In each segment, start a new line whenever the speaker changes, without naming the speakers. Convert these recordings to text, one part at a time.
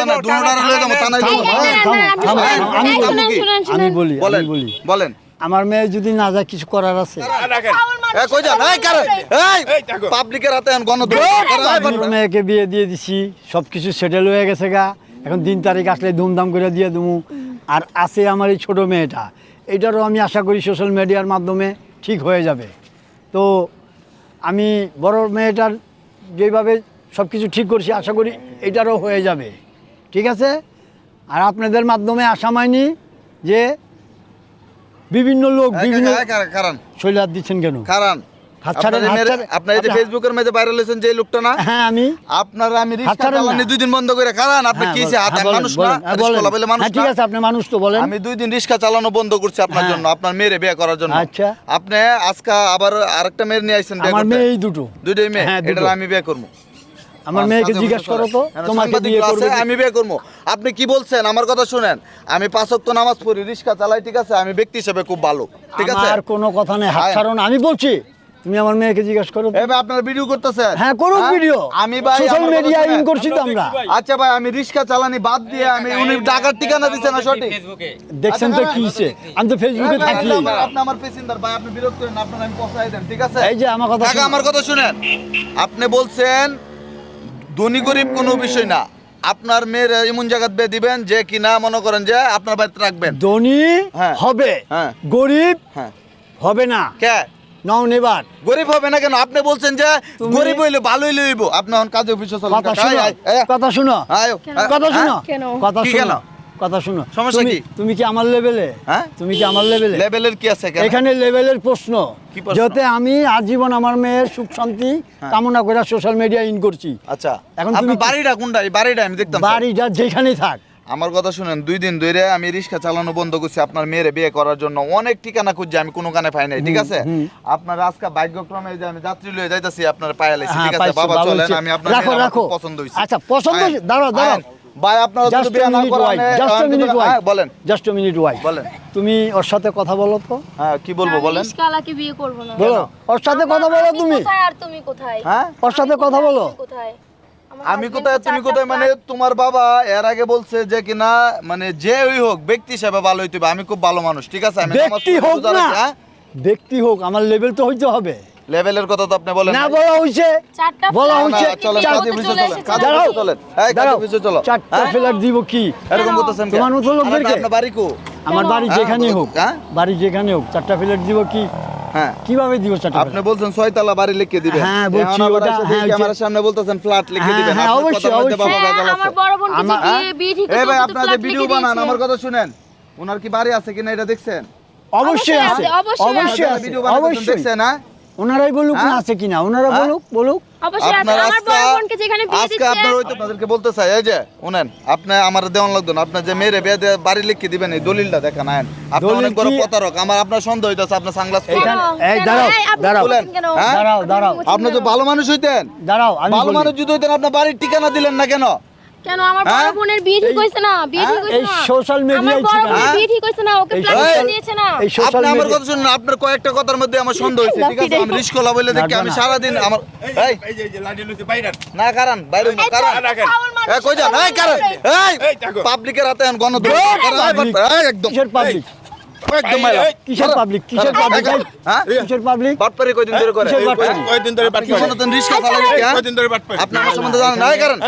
কথা না দুটার লয়ে যাব হ্যাঁ,
আমি বলি।
বলেন
বলি।
বলেন।
আমার মেয়ে যদি না যায় কিছু করার আছে?
এ কই যান? এই কারণ এই পাবলিকের হাতে এখন গণদুর্যোগ
আমি মেয়েকে বিয়ে দিয়ে দিছি সব কিছু সেটেল হয়ে গেছে গা। এখন দিন তারিখ আসলে ধুমধাম করে দিয়ে দেবো। আর আছে আমার এই ছোটো মেয়েটা। এটারও আমি আশা করি সোশ্যাল মিডিয়ার মাধ্যমে ঠিক হয়ে যাবে। তো আমি বড় মেয়েটার যেভাবে সব কিছু ঠিক করছি আশা করি এটারও হয়ে যাবে। ঠিক আছে? আর আপনাদের মাধ্যমে আশা মাইনি যে বিভিন্ন লোক বিভিন্ন
কারণ
শৈলাদ দিচ্ছেন কেন?
কারণ
হাত ছাড়েন, হাত ছাড়েন।
আপনার এই যে ফেসবুকের মধ্যে ভাইরাল হয়েছেন যে লোকটা না?
হ্যাঁ আমি।
আপনার আমি রিক্সা চালানি দুই দিন বন্ধ করে কারণ আপনি
হ্যাঁ,
কি হাত
হ্যাঁ,
মানুষ না?
বলেন, হ্যাঁ, বলেন।
রিস্কা বলে মানুষ
হ্যাঁ, ঠিক আছে আপনি মানুষ তো বলেন।
আমি দুই দিন রিক্সা চালানো বন্ধ করছি আপনার
হ্যাঁ।
জন্য আপনার মেয়েরে বিয়ে করার জন্য।
আচ্ছা।
আপনি আজকে আবার আরেকটা নিয়ে আইছেন বিয়ে
আমার মেয়ে এই দুটো।
দুইটাই মেয়ে
হ্যাঁ,
এটা আমি বিয়ে করব।
আমার মেয়েকে জিজ্ঞেস করো তো তোমাকে বিয়ে করবে?
আমি বিয়ে করব। আপনি কি বলছেন? আমার কথা শুনেন। আমি পাঁচ ওয়াক্ত নামাজ পড়ি রিক্সা চালাই ঠিক আছে? আমি ব্যক্তি হিসেবে খুব ভালো ঠিক আছে?
আমার কোনো কথা নেই
হ্যাঁ।
আমি বলছি তুমি আমার মেয়েকে জিজ্ঞেস করো।
ভাই আপনার ভিডিও করতেছেন?
হ্যাঁ করুক ভিডিও
আমি ভাই
সোশ্যাল মিডিয়া ইন করছি তো আমরা।
আচ্ছা ভাই আমি রিক্সা চালানি বাদ দিয়ে আমি উনি টাকার ঠিকানা দিচ্ছেন না সঠিক?
দেখছেন তো
আচ্ছা,
কি হইছে? আমি তো ফেসবুকে থাকি।
আপনি- আপনি আমার ভাই আপনি বিরক্ত করেন আপনার আমি পৌঁছাই দেন ঠিক আছে?
এই যে আমার কথা
কাকা আমার কথা শুনেন। আপনি বলছেন ধনী গরিব কোনো বিষয় না আপনার মেয়ের এমন জায়গা বে দিবেন যে কিনা মনে করেন যে আপনার বাড়িতে রাখবেন
ধনী
হ্যাঁ।
হবে
হ্যাঁ।
গরিব
হ্যাঁ
হবে না
কে
নাও নেবার
গরিব হবে না কেন আপনি বলছেন যে
তুমি-
গরিব হইলে ভালোই লইব আপনি এখন কাজে অফিসে চলেন
কথা
কাকা।
শুনো
আয়, আয়, আয়।
কথা শুনো
আয়, আয়,
কথা শুনো
হ্যাঁ?
কেন?
কথা
কি
শুনো
কেন?
কথা শুনো।
সমস্যা কি?
তুমি কি আমার লেভেলে?
হ্যাঁ?
তুমি কি আমার লেভেলে?
লেভেলের কি আছে এখানে?
লেভেলের প্রশ্ন। যাতে আমি আজীবন আমার মেয়ের সুখ শান্তি কামনা করে সোশ্যাল মিডিয়া ইন করছি।
আচ্ছা।
এখন তুমি
বাড়িটা কোনটা? বাড়িটা আমি দেখতাম
বাড়িটা যেখানেই থাক।
আমার কথা শুনেন দুই দিন ধরে আমি রিক্সা চালানো বন্ধ করছি আপনার মেয়ের বিয়ে করার জন্য অনেক ঠিকানা খুঁজছি আমি কোনো কানে পাই নাই ঠিক আছে? আপনার আজকে ভাগ্যক্রমে যে আমি যাত্রী লয়ে যাইতাছি আপনার পায়ে
হ্যাঁ,
ঠিক আছে? বাবা চলেন আমি আপনার পছন্দ হইছে।
আচ্ছা, পছন্দ দাঁড়াও, দাঁড়াও।
ভাই আপনারা যদি বিয়ে না
মিনিট
করেন
ওয়াই জাস্ট মিনিট ওয়াই
হ্যাঁ বলেন।
জাস্ট মিনিট ওয়াই
বলেন।
তুমি ওর সাথে কথা বলো তো।
হ্যাঁ কি বলব
আমি
বলেন।
রিস্কাওয়ালাকে বিয়ে করব না।
বলো ওর সাথে কথা বলো তুমি।
কোথায় আর তুমি কোথায়?
হ্যাঁ?
ওর সাথে কথা বলো।
কোথায়?
আমি কোথায় তুমি কোথায়? মানে তোমার বাবা এর আগে বলছে যে কিনা মানে যে ওই হোক ব্যক্তি হিসেবে ভালো হইতে হবে। আমি খুব ভালো মানুষ ঠিক আছে? আমি
ব্যক্তি হোক না।
হ্যাঁ?
ব্যক্তি হোক আমার লেভেল তো হইতে হবে।
লেভেলের কথা তো আপনি বলেন
না বলা হইছে
চারটা
বলা হইছে
চলেন, কাজে
করতে
চলেন, কাজে
দাঁড়াও
চলেন। এই, কাজে অফিসে চলো।
চারটা
হ্যাঁ?
ফ্ল্যাট দিব কি?
এরকম? করতেছেন
তোমার মতো লোকদেরকে?
আপনার বাড়ি কো
আমার বাড়ি
হ্যাঁ,
যেখানেই হোক
হ্যাঁ?
বাড়ি যেখানে হোক চারটা ফ্ল্যাট দিব কি?
হ্যাঁ।
কীভাবে দিব চারটা
আপনি বলছেন ছয়তলা বাড়ি লিখে দিবেন।
হ্যাঁ, বলছি, ওটা- হ্যাঁ,
আমার সামনে বলতেছেন ফ্ল্যাট লিখে দিবেন।
হ্যাঁ, অবশ্যই, অবশ্যই।
আমার বড় বোনকে যে
আমার-
বিয়ে বিয়ে ঠিক
এই ভাই আপনারা যে ভিডিও বানান আমার কথা শুনেন। ওনার কি বাড়ি আছে কিনা এটা দেখছেন?
অবশ্যই আছে
অবশ্যই আছে,
আছে
ভিডিও
অবশ্যই।
দেখছেন হ্যাঁ?
ওনারাই বলুক না
হ্যাঁ?
আছে কিনা ওনারা
হ্যাঁ?
বলুক বলুক
অবশ্যই আছে
আপনার
আমার
আজকে
বড় বোনকে যেখানে বিয়ে
আজকে আপনার
দিচ্ছে
ওই তো তাদেরকে বলতে চাই এই যে শুনেন আপনি আমার দেওয়ান লাগতো না আপনার যে মেয়েরে বিয়ে দিয়ে বাড়ি লিখে দিবেন এই দলিলটা দেখেন আইন আপনি
দলিল
অনেক বড়
কি?
প্রতারক আমার আপনার সন্দেহ হইতাছে আপনার সাংলাস
কেন?
এখানে এই
কেন?
দাঁড়াও
এই, আপনি
দাঁড়াও
বলছেন কেন?
হ্যাঁ?
দাঁড়াও দাঁড়াও
আপনি তো ভালো মানুষ হইতেন
দাঁড়াও আমি
ভালো
বলি।
মানুষ যদি হইতেন আপনার বাড়ির ঠিকানা দিলেন না কেন
কেন? আমার বড়
হ্যাঁ?
বোনের বিয়ে ঠিক হয়েছে না বিয়ে ঠিক
এই
হয়েছে না।
social media
আমার
ই
বড় বোনের বিয়ে ঠিক হয়েছে না ওকে
এই
লিখে দিয়েছে না।
এই সোশ্যাল
আপনি আমার কথা শুনুন আপনার কয়েকটা কথার মধ্যে আমার সন্দেহ হয়েছে ঠিক আছে? আমি রিস্কলা বলে দেখি আমি
না, না।
সারাদিন আমার এই
এই যে এই লইছে বাইরে
না কারণ বাইরে না কারণ এই কই যান? এই কারণ এই
এই
পাবলিকের হাতে এখন
Public।
একদম।
কিসের পাবলিক
একদম
কিসের পাবলিক কিসের পাবলিক
হ্যাঁ?
কিসের পাবলিক
বাটপারি কয়দিন ধরে করে? হ্যাঁ?
কয়দিন
রিস্কা হ্যাঁ
কয়দিন
সম্বন্ধে জানেন না কারণ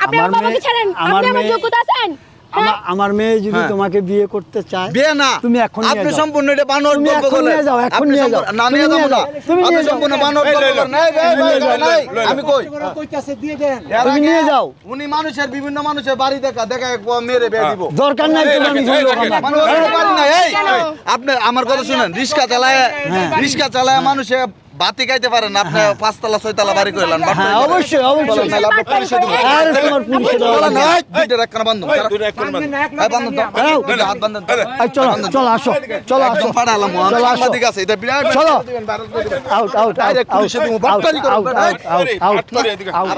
আপনি
আমার
বাবাকে
মেয়ে-
ছাড়েন। আপনি আমার যোগ্যতা আছেন?
আমার আমার মেয়ে যদি
হ্যাঁ।
তোমাকে বিয়ে করতে চায়
বিয়ে না।
তুমি এখন
আপনি সম্পূর্ণ এটা বানর
তুমি
গল্প
এখন যাও, এখন নিয়ে যাও।
না নিয়ে যাব না।
তুমি
আপনি
নিয়ে যাও।
সম্পূর্ণ বানর গল্প
লই।
আমি কই? এর
তুমি নিয়ে যাও।
উনি মানুষের বিভিন্ন মানুষের বাড়ি দেখা দেখা এক মেরে বিয়ে দিব।
দরকার নাই
এই,
আমার।
মানুষ বাড়ি। না এই আপনি আমার কথা শুনেন রিক্সা চালায় রিক্সা চালায় মানুষে বাতি খাইতে পারেন আপনি পাঁচতলা ছয়তলা বাড়ি করলেন
হ্যাঁ অবশ্যই অবশ্যই। আর তোমার পুলিশে
বলেন, বান্ধন, বান্ধন। হাত বান্ধন
চলো চলো আসো চলো আসো চলো আসো।
আছে, এটা বিরাট
চলো। আউট আউট
পুলিশে দিব,
আউট আউট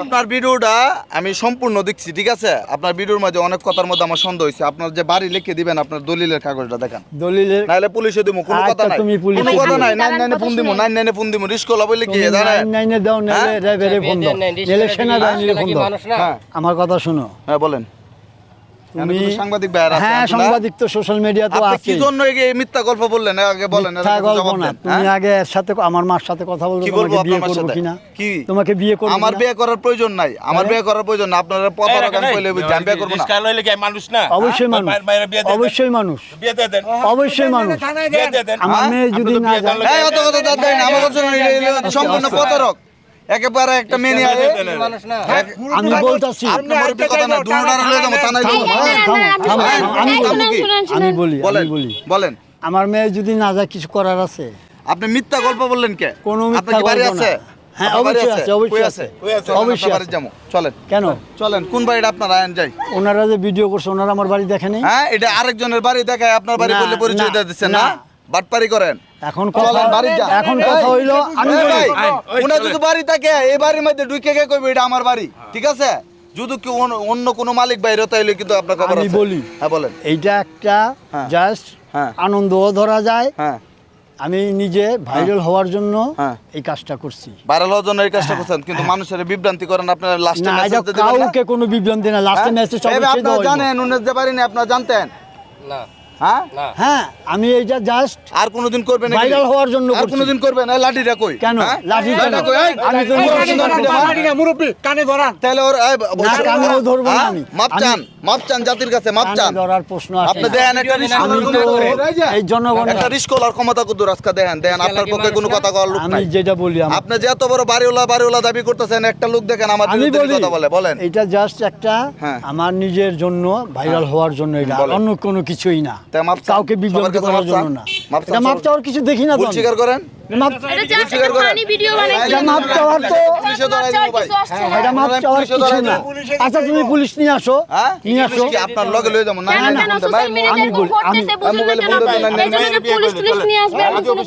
আপনার ভিডিওটা আমি সম্পূর্ণ দেখছি ঠিক আছে? আপনার ভিডিওর মধ্যে অনেক কথার মধ্যে আমার সন্দেহ হয়েছে। আপনার যে বাড়ি লিখে দিবেন আপনার দলিলের কাগজটা দেখান।
দলিলের
পুলিশে দিব কোনো কথা
আচ্ছা,
নাই।
তুমি পুলিশে
কোনো কথা নাই নাইন নাইনে ফোন দিব। নাইন নাইনে ফোন বলে কি জানেন
নাইন নাইনে দাও নেলে
হ্যাঁ?
ফোন দাও নেলে সেনা দাও ফোন দাও আমার কথা শুনো।
হ্যাঁ বলেন।
তুমি
সাংবাদিক ভাইয়েরা আছে,
হ্যাঁ সাংবাদিক তো সোশ্যাল মিডিয়া তো
আপনি কি জন্য এই মিথ্যা গল্প বললেন? আগে বলেন
মিথ্যা গল্প না। তুমি
হ্যাঁ?
আগে এর সাথে আমার মার সাথে কথা বলব
কি বলব
বিয়ে
আপনার
কিনা?
কি?
তোমাকে বিয়ে করব
আমার বিয়ে করার প্রয়োজন নাই। আমার বিয়ে করার প্রয়োজন না। আপনারা আমি কইলে আমি বিয়ে করব না।
মানুষ না?
অবশ্যই
হ্যাঁ?
মানুষ।
দেন।
অবশ্যই মানুষ।
বিয়ে দিয়ে দেন।
অবশ্যই মানুষ।
বিয়ে দিয়ে দেন।
আমার
হ্যাঁ?
মেয়ে যদি না যায়
এই অত কথা দাঁত না আমার হলো সম্পূর্ণ প্রতারক। একেবারে একটা আয়ে- এক-
আমি বলতাছি।
আপনার মুরব্বি কথা না দুটার হলে তা নাই
থামো, আমি?
শুনেন,
আমি বলি আমি বলি।
বলেন।
আমার মেয়ে যদি না যায় কিছু করার আছে?
আপনি মিথ্যা গল্প বললেন কে?
কোনো মিথ্যা
বাড়ি
গল্প
আছে?
হ্যাঁ,
বাড়ি
অবশ্যই আছে, অবশ্যই আছে। অবশ্যই
অবশ্যই
আছে।
যাব চলেন।
কেন?
চলেন কোন বাড়িটা আপনার আয়ন যাই?
ওনারা যে ভিডিও করছে ওনারা আমার বাড়ি দেখেনি?
হ্যাঁ এটা আরেকজনের বাড়ি দেখায় আপনার বাড়ি বললে পরিচয়
না,
দিয়ে দিচ্ছেন না?
না।
বাটপারি করেন।
এখন কথা
বাড়ি।
এখন কথা হইল আমি
চলেন।
যদি বাড়ি থাকে এই বাড়ির মধ্যে ঢুকে কে কইবে এটা আমার বাড়ি ঠিক আছে যদি কেউ অন্য- কোনো মালিক বাইরে তাইলে কিন্তু আপনার খবর
আমি বলি।
হ্যাঁ বলেন
এইটা একটা
হ্যাঁ।
জাস্ট
হ্যাঁ।
আনন্দও ধরা যায়
হ্যাঁ
আমি নিজে ভাইরাল হওয়ার জন্য
হ্যাঁ।
এই কাজটা করছি
ভাইরাল হওয়ার জন্য এই কাজটা করছেন কিন্তু মানুষের বিভ্রান্তি করেন আপনার লাস্টে মেসেজ দিতে দিবেন না
কাউকে কোনো বিভ্রান্তি না লাস্টে
হ্যাঁ?
মেসেজ
আপনারা জানেন উনি যে বাড়ি নেই আপনারা জানতেন
না
হ্যাঁ
হ্যাঁ আমি এইটা জাস্ট
আর কোনোদিন করবেন নাকি?
ভাইরাল হওয়ার জন্য
আর কোনোদিন করবেন এই লাঠিটা কই
কেন?
হ্যাঁ?
লাঠি কেন?
লাঠিটা কই?
আমি তো
কানে ধরান
তাহলে ওর
ধরবো না? আমি।
মাপ
আমি-
চান মাপ চান জাতির কাছে মাপ চান
ধরার প্রশ্ন আসে
আপনি
না।
দেখেন একটা
আমি তো এই জনগণের
একটা রিস্কলার ক্ষমতা আজকে দেখেন দেখেন আপনার পক্ষে কোনো কথা কওয়ার লোক
আমি
নাই
যেটা বলি আমার-
আপনি যে এত বড় বাড়িওয়ালা বাড়িওয়ালা দাবি করতেছেন একটা লোক দেখেন আমার
আমি
কথা বলে বলেন
এটা জাস্ট একটা
হ্যাঁ।
আমার নিজের জন্য ভাইরাল হওয়ার জন্য এটা অন্য কোনো কিছুই না? কাউকে বিভ্রান্ত করার? জন্য না
মাপ
চাওয়ার কিছু দেখি না
স্বীকার করেন
মাপ চাওয়ার তো। এটা মাপ চাওয়ার কিছু না। আচ্ছা তুমি পুলিশ নিয়ে আসো।
হ্যাঁ?
নিয়ে আসো।
আপনার লগে লয়ে যাব। না না,
আমি বলি, আমি-
না পুলিশ। নিয়ে আসবে,
আমি।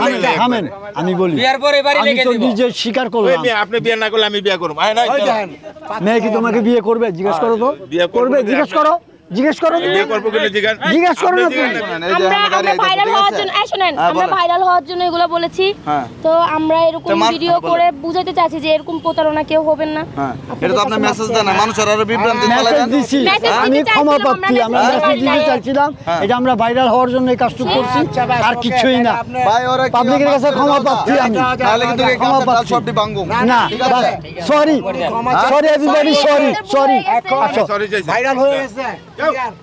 আমি থামেন। আমি
বিয়ার পরে বাড়ি
আমি তো নিজে স্বীকার করলাম।
মেয়ে, আপনি বিয়ে না করলে আমি বিয়ে করব।
মেয়ে কি তোমাকে বিয়ে করবে জিজ্ঞেস করো তো
বিয়ে করবে
করবে জিজ্ঞেস করো জিজ্ঞেস করো তো।
বিয়ে করব কিনা? জিজ্ঞাসা
করো না তুমি।
আমরা
আমরা
ভাইরাল হওয়ার জন্য এই শোনেন
হ্যাঁ,
আমরা ভাইরাল হওয়ার জন্য এগুলো বলেছি।
হ্যাঁ।
তো আমরা এরকম ভিডিও
হ্যাঁ,
করে বুঝাইতে চাচ্ছি যে এরকম প্রতারণা কেউ হবেন না।
এটা তো আপনার
কাছে
মেসেজ দেন না। মানুষের আরও বিভ্রান্তি
দিছি। আমি ক্ষমা পাচ্ছি
আমরা মেসেজ
দিতে চাইছিলাম। এটা আমরা ভাইরাল হওয়ার জন্য এই কাজটুকু করছি। আর কিছুই না।
ভাই ওরা
পাবলিকের কাছে ক্ষমা? পাচ্ছি আমি।
তাহলে কিন্তু
ক্ষমা পাচ্ছি। না
ঠিক
sorry sorry everybody sorry sorry
sorry
viral হয়ে গেছে Go.